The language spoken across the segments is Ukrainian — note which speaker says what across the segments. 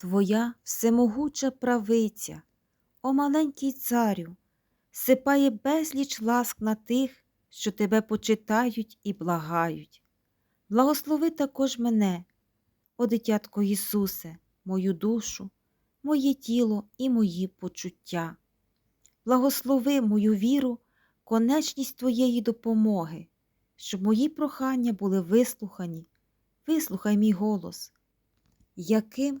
Speaker 1: Твоя всемогуча правиця, о маленький царю, сипає безліч ласк на тих, що тебе почитають і благають. Благослови також мене, о дитятко Ісусе, мою душу, моє тіло і мої почуття. Благослови мою віру, конечність Твоєї допомоги, щоб мої прохання були вислухані. Вислухай мій голос, яким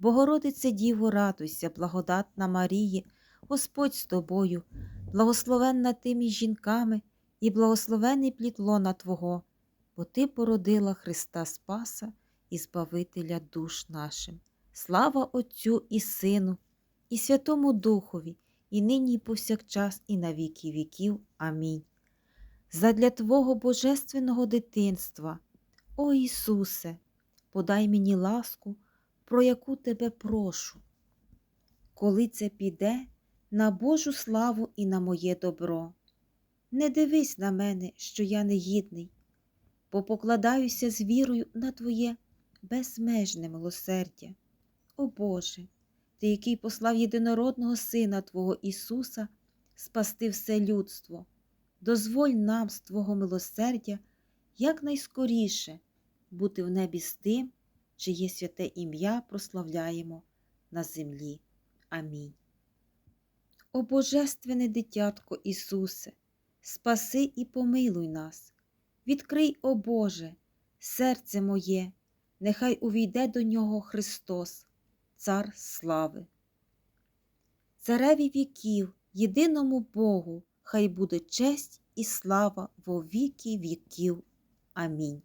Speaker 1: Богородице Діво, радуйся, благодатна Маріє, Господь з тобою, благословенна ти між жінками, і благословений плід лона Твого, бо Ти породила Христа Спаса і Збавителя душ нашим. Слава Отцю і Сину, і Святому Духові, і нині, і повсякчас, і на віки віків. Амінь. Задля Твого божественного дитинства, о Ісусе, подай мені ласку, про яку Тебе прошу. Коли це піде на Божу славу і на моє добро. Не дивись на мене, що я негідний, бо покладаюся з вірою на Твоє безмежне милосердя. О Боже, Ти, який послав єдинородного Сина Твого Ісуса, спасти все людство, дозволь нам з Твого милосердя якнайскоріше бути в небі з тим, чиє святе ім'я прославляємо на землі. Амінь. О Божественне дитятко Ісусе, спаси і помилуй нас, відкрий, о Боже, серце моє, нехай увійде до нього Христос, Цар слави. Цареві віків, єдиному Богу, хай буде честь і слава во віки віків. Амінь.